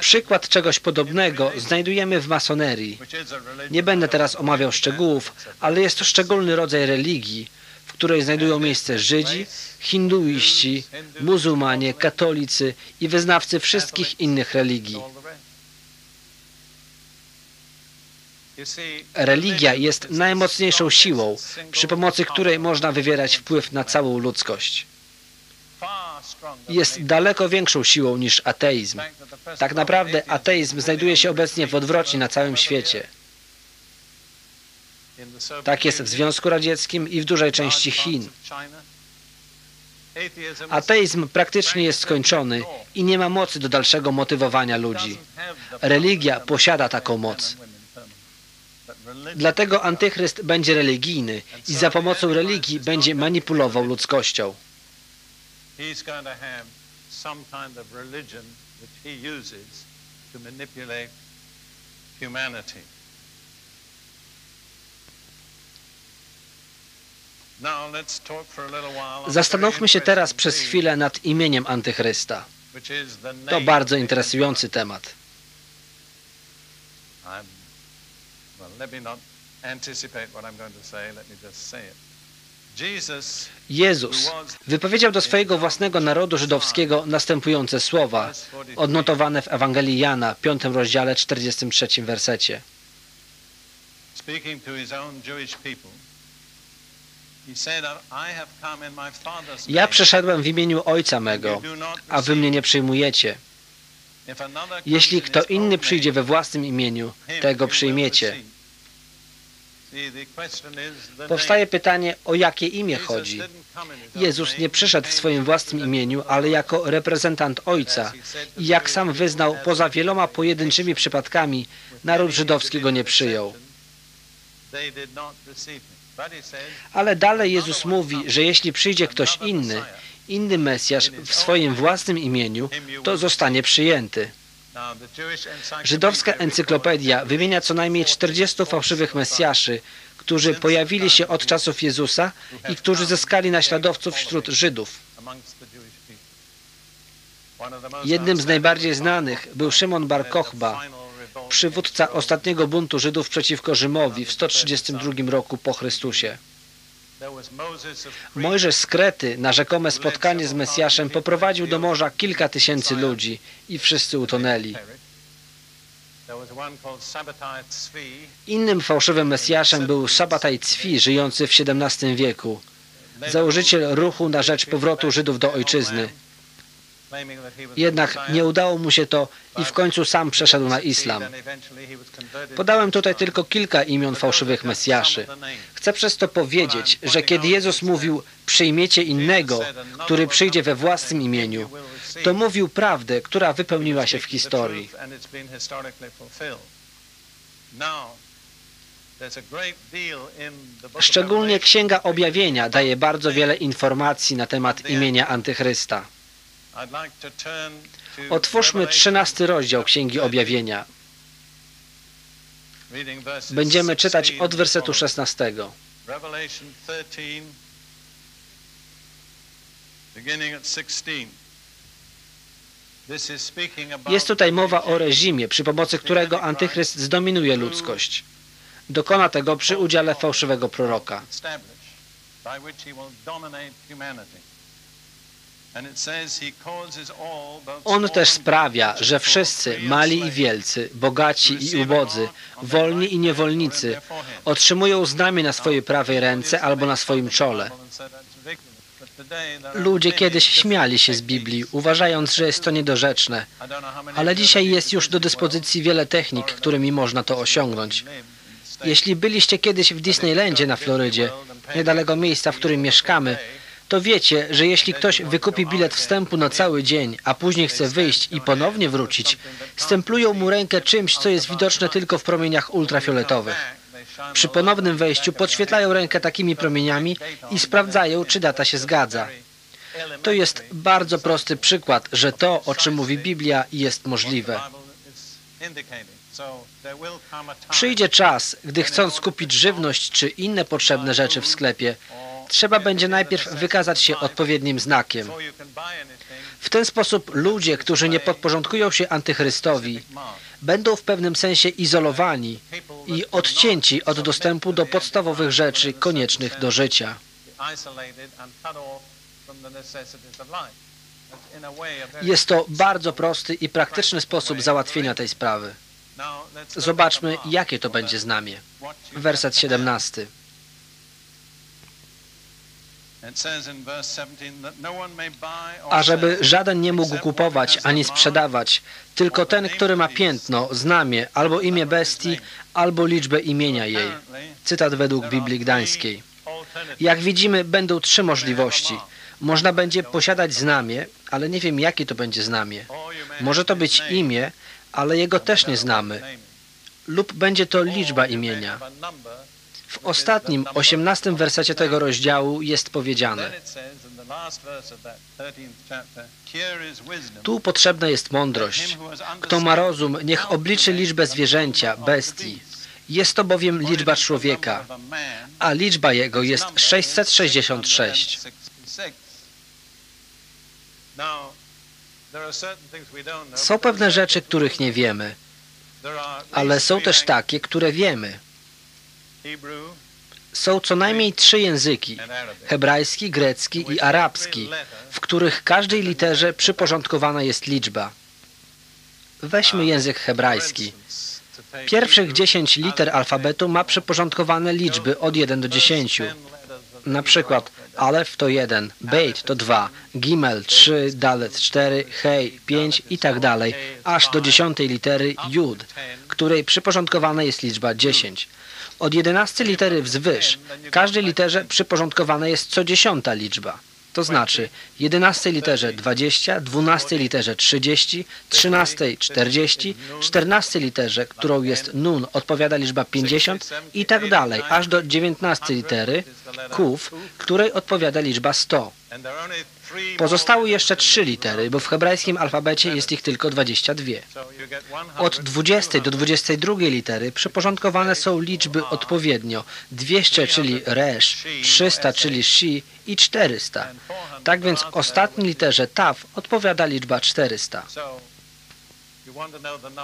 Przykład czegoś podobnego znajdujemy w masonerii. Nie będę teraz omawiał szczegółów, ale jest to szczególny rodzaj religii, w której znajdują miejsce Żydzi, hinduiści, muzułmanie, katolicy i wyznawcy wszystkich innych religii. Religia jest najmocniejszą siłą, przy pomocy której można wywierać wpływ na całą ludzkość. Jest daleko większą siłą niż ateizm. Tak naprawdę ateizm znajduje się obecnie w odwrocie na całym świecie. Tak jest w Związku Radzieckim i w dużej części Chin. Ateizm praktycznie jest skończony i nie ma mocy do dalszego motywowania ludzi. Religia posiada taką moc. Dlatego antychryst będzie religijny i za pomocą religii będzie manipulował ludzkością. He's going to have some kind of religion which he uses to manipulate humanity. Now let's talk for a little while on Zastanówmy się teraz przez chwilę nad imieniem antychrysta. To bardzo interesujący temat. Well, let me not anticipate what I'm going to say. Let me just say it. Jezus wypowiedział do swojego własnego narodu żydowskiego następujące słowa, odnotowane w Ewangelii Jana, 5 rozdziale, 43 wersecie. Ja name, przyszedłem w imieniu Ojca mego, a wy mnie nie przyjmujecie. Jeśli kto inny przyjdzie we własnym imieniu, tego przyjmiecie. receive. See, the question is the Powstaje pytanie, o jakie imię chodzi. Jezus nie przyszedł w swoim własnym imieniu, ale jako reprezentant Ojca. I jak sam wyznał, poza wieloma pojedynczymi przypadkami, naród żydowski go nie przyjął. Ale dalej Jezus mówi, że jeśli przyjdzie ktoś inny, inny Mesjasz w swoim własnym imieniu, to zostanie przyjęty. Żydowska encyklopedia wymienia co najmniej 40 fałszywych Mesjaszy, którzy pojawili się od czasów Jezusa i którzy zyskali naśladowców wśród Żydów. Jednym z najbardziej znanych był Szymon Bar Kochba, przywódca ostatniego buntu Żydów przeciwko Rzymowi w 132 roku po Chrystusie. Mojżesz z Krety na rzekome spotkanie z Mesjaszem poprowadził do morza kilka tysięcy ludzi i wszyscy utonęli. Innym fałszywym Mesjaszem był Szabataj Cwi, żyjący w XVII wieku, założyciel ruchu na rzecz powrotu Żydów do ojczyzny. claiming that he was the Jednak nie udało mu się to i w końcu sam przeszedł na islam. Podałem tutaj tylko kilka imion fałszywych Mesjaszy. Chcę przez to powiedzieć, że kiedy Jezus mówił przyjmiecie innego, który przyjdzie we własnym imieniu, to mówił prawdę, która wypełniła się w historii. Szczególnie Księga Objawienia daje bardzo wiele informacji na temat imienia Antychrysta. Otwórzmy 13 rozdział Księgi Objawienia. Będziemy czytać od wersetu 16. Revelation 13, beginning at 16. This is speaking about Jest tutaj mowa o reżimie, przy pomocy którego Antychryst zdominuje ludzkość. Dokona tego przy udziale fałszywego proroka. On też sprawia, że wszyscy, mali i wielcy, bogaci i ubodzy, wolni i niewolnicy, otrzymują znamie na swojej prawej ręce albo na swoim czole. Ludzie kiedyś śmiali się z Biblii, uważając, że jest to niedorzeczne, ale dzisiaj jest już do dyspozycji wiele technik, którymi można to osiągnąć. Jeśli byliście kiedyś w Disneylandzie na Florydzie, niedaleko miejsca, w którym mieszkamy, to wiecie, że jeśli ktoś wykupi bilet wstępu na cały dzień, a później chce wyjść i ponownie wrócić, stemplują mu rękę czymś, co jest widoczne tylko w promieniach ultrafioletowych. Przy ponownym wejściu podświetlają rękę takimi promieniami i sprawdzają, czy data się zgadza. To jest bardzo prosty przykład, że to, o czym mówi Biblia, jest możliwe. Przyjdzie czas, gdy chcąc kupić żywność czy inne potrzebne rzeczy w sklepie, trzeba będzie najpierw wykazać się odpowiednim znakiem. W ten sposób ludzie, którzy nie podporządkują się antychrystowi, będą w pewnym sensie izolowani i odcięci od dostępu do podstawowych rzeczy koniecznych do życia. Jest to bardzo prosty i praktyczny sposób załatwienia tej sprawy. Zobaczmy, jakie to będzie znamie. Werset 17. Ażeby żaden nie mógł kupować ani sprzedawać, tylko ten, który ma piętno, znamie, albo imię bestii, albo liczbę imienia jej. Cytat według Biblii Gdańskiej. Jak widzimy, będą trzy możliwości. Można będzie posiadać znamie, ale nie wiem, jakie to będzie znamie. Może to być imię, ale jego też nie znamy. Lub będzie to liczba imienia. W ostatnim, osiemnastym wersecie tego rozdziału jest powiedziane Tu potrzebna jest mądrość. Kto ma rozum, niech obliczy liczbę zwierzęcia, bestii. Jest to bowiem liczba człowieka, a liczba jego jest 666. Są pewne rzeczy, których nie wiemy, ale są też takie, które wiemy. Są co najmniej trzy języki, hebrajski, grecki i arabski, w których każdej literze przyporządkowana jest liczba. Weźmy język hebrajski. Pierwszych 10 liter alfabetu ma przyporządkowane liczby od 1 do 10. Na przykład Alef to 1, Beit to 2, Gimel 3, Dalet 4, Hej 5 i tak dalej, aż do 10 litery Jud, której przyporządkowana jest liczba 10. Od 11 litery wzwyż każdej literze przyporządkowana jest co dziesiąta liczba. To znaczy 11 literze 20, 12 literze 30, 13 40, 14 literze, którą jest nun, odpowiada liczba 50 i tak dalej, aż do 19 litery kuf, której odpowiada liczba 100. Pozostały jeszcze trzy litery, bo w hebrajskim alfabecie jest ich tylko 22. Od 20 do 22 litery przyporządkowane są liczby odpowiednio 200, czyli resz, 300, czyli shi i 400. Tak więc ostatniej literze taf odpowiada liczba 400.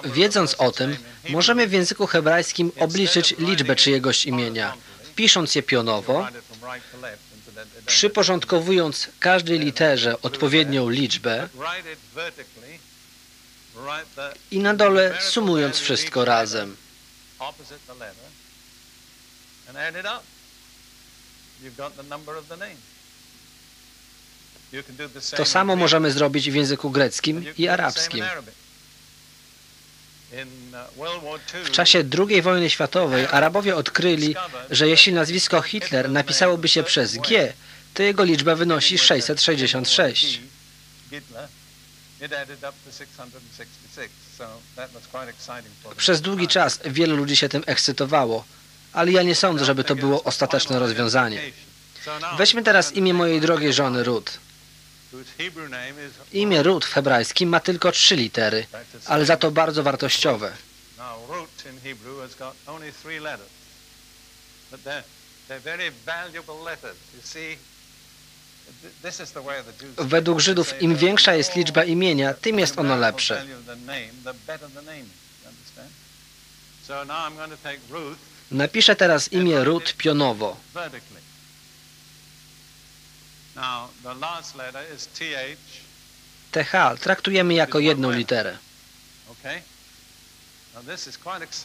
Wiedząc o tym, możemy w języku hebrajskim obliczyć liczbę czyjegoś imienia, pisząc je pionowo, przyporządkowując każdej literze odpowiednią liczbę i na dole sumując wszystko razem. To samo możemy zrobić w języku greckim i arabskim. W czasie II wojny światowej Arabowie odkryli, że jeśli nazwisko Hitler napisałoby się przez G, to jego liczba wynosi 666. Przez długi czas wielu ludzi się tym ekscytowało, ale ja nie sądzę, żeby to było ostateczne rozwiązanie. Weźmy teraz imię mojej drogiej żony Ruth. Imię Ruth w hebrajskim ma tylko trzy litery, ale za to bardzo wartościowe. Według Żydów im większa jest liczba imienia, tym jest ono lepsze. Napiszę teraz imię Ruth pionowo. TH traktujemy jako jedną literę.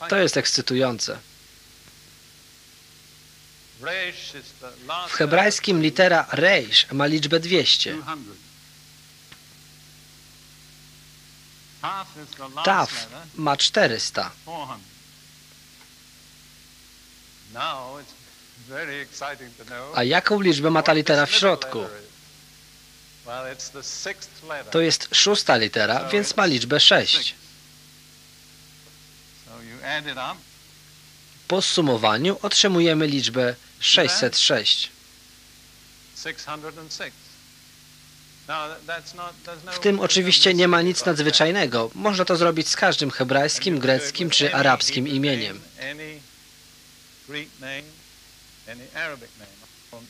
To jest ekscytujące. W hebrajskim litera Reish ma liczbę 200. Taf ma 400. A jaką liczbę ma ta litera w środku? To jest szósta litera, więc ma liczbę 6. Po sumowaniu otrzymujemy liczbę 606. W tym oczywiście nie ma nic nadzwyczajnego. Można to zrobić z każdym hebrajskim, greckim czy arabskim imieniem. any Arabic name.